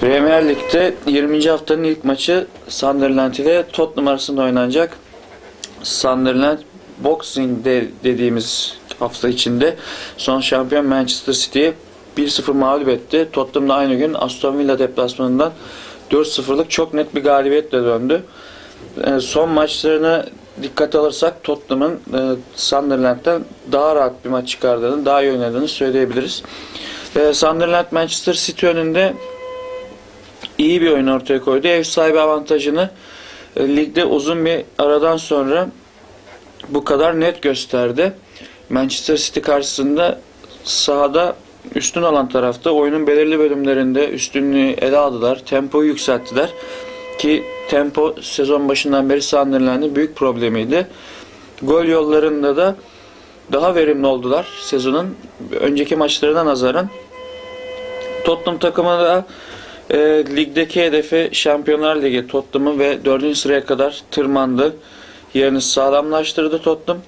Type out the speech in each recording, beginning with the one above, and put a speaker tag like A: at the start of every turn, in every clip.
A: Premier Lig'de 20. haftanın ilk maçı Sunderland ile Tottenham arasında oynanacak. Sunderland Boxing Day dediğimiz hafta içinde son şampiyon Manchester City'yi 1-0 mağlup etti. Tottenham da aynı gün Aston Villa deplasmanından 4-0'lık çok net bir galibiyetle döndü. Ee, son maçlarına dikkat alırsak Tottenham'ın e, Sunderland'den daha rahat bir maç çıkardığını, daha iyi oynadığını söyleyebiliriz. Ee, Sunderland Manchester City önünde iyi bir oyun ortaya koydu. Ev sahibi avantajını e, ligde uzun bir aradan sonra bu kadar net gösterdi. Manchester City karşısında sahada üstün alan tarafta oyunun belirli bölümlerinde üstünlüğü ele aldılar. Tempoyu yükselttiler. Ki tempo sezon başından beri Sunderland'in büyük problemiydi. Gol yollarında da daha verimli oldular sezonun önceki maçlarına nazaran. Tottenham takımı da e, ligdeki hedefi Şampiyonlar Ligi Tottenham'ı ve 4. sıraya kadar tırmandı. Yerini sağlamlaştırdı Tottenham.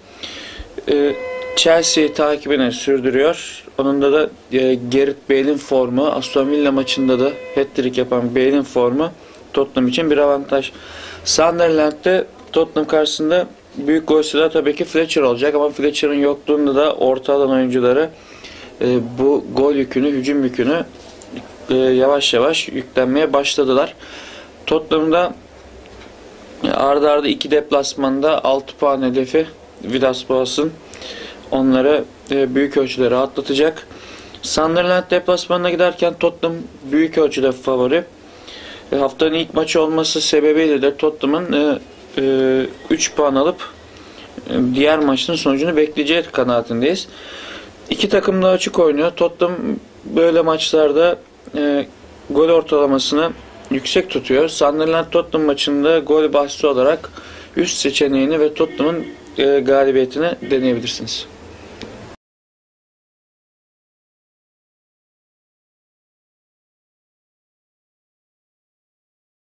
A: E, Chelsea takibini sürdürüyor. Onun da da e, Gerrit Bale'in formu, Aston Villa maçında da hat-trick yapan Bale'in formu Tottenham için bir avantaj. Sunderland'de Tottenham karşısında büyük gol silahı tabii ki Fletcher olacak ama Fletcher'ın yokluğunda da orta alan oyuncuları e, bu gol yükünü, hücum yükünü e, yavaş yavaş yüklenmeye başladılar. Tottenham'da arda arda iki deplasmanda 6 puan hedefi Vidas Boas'ın onları e, büyük ölçüde rahatlatacak. Sunderland deplasmanına giderken Tottenham büyük ölçüde favori. E, haftanın ilk maçı olması sebebiyle de Tottenham'ın e, 3 puan alıp e, diğer maçın sonucunu bekleyeceği kanaatindeyiz. İki takım da açık oynuyor. Tottenham böyle maçlarda e, gol ortalamasını yüksek tutuyor. Sunderland Tottenham maçında gol bahsi olarak üst seçeneğini ve Tottenham'ın e, galibiyetini deneyebilirsiniz.